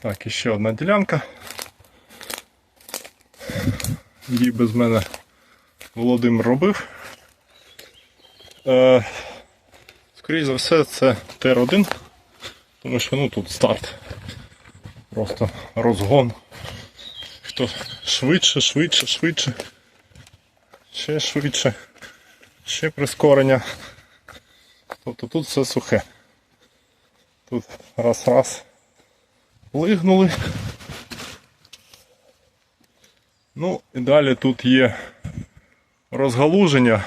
Так, і ще одна ділянка. Її без мене Володимир робив. Е, скоріше за все, це ТР-1, тому що ну, тут старт. Просто розгон. Хто швидше, швидше, швидше. Ще швидше. Ще прискорення. Тобто тут все сухе. Тут раз-раз плигнули. Ну і далі тут є розгалуження.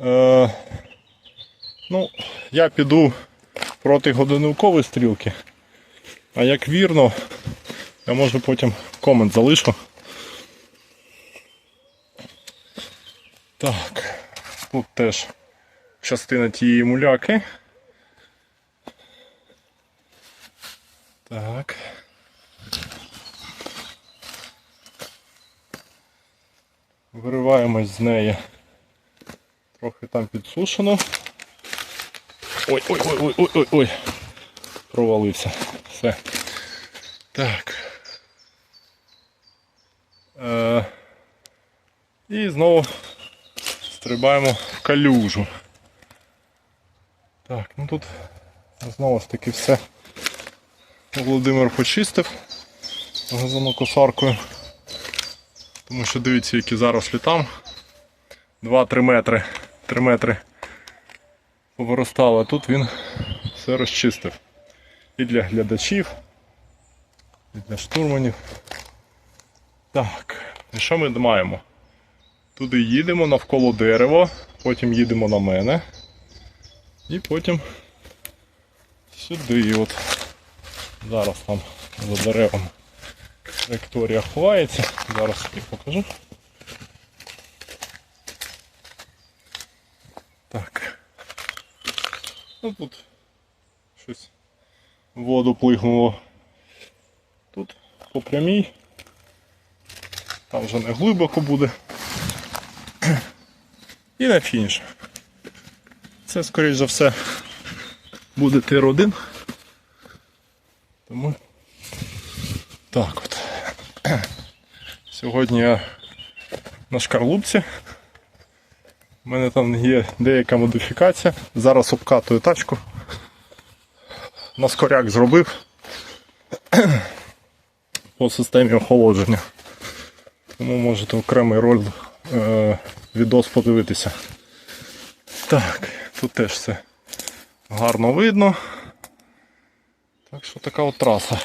Е, ну, я піду проти годинникової стрілки. А як вірно, я можу потім комент залишу. Так, тут теж частина тієї муляки. Так. Вириваємось з неї. Трохи там підсушено. Ой, ой, ой, ой, ой, ой, ой. Провалився. Все. Так. Е, і знову стрибаємо в калюжу. Так, ну тут знову ж таки все. Володимир почистив газонокосаркою. Тому що дивіться, які зарослі там. 2-3 метри. 3 метри повиростало, а тут він все розчистив. І для глядачів, і для штурманів. Так, і що ми маємо? Туди їдемо навколо дерева, потім їдемо на мене. І потім сюди. От. Зараз там за деревом траєкторія ховається. Зараз я покажу. Так. Ну тут щось в воду плигнуло. Тут по прямій. Там вже не глибоко буде. І на фініш. Це, скоріш за все, буде тир-1. Тому так от. Сьогодні я на шкарлупці. У мене там є деяка модифікація. Зараз обкатую тачку. На скоряк зробив по системі охолодження. Тому можете окремий роль е, відос подивитися. Так, тут теж все гарно видно. Так що така от траса.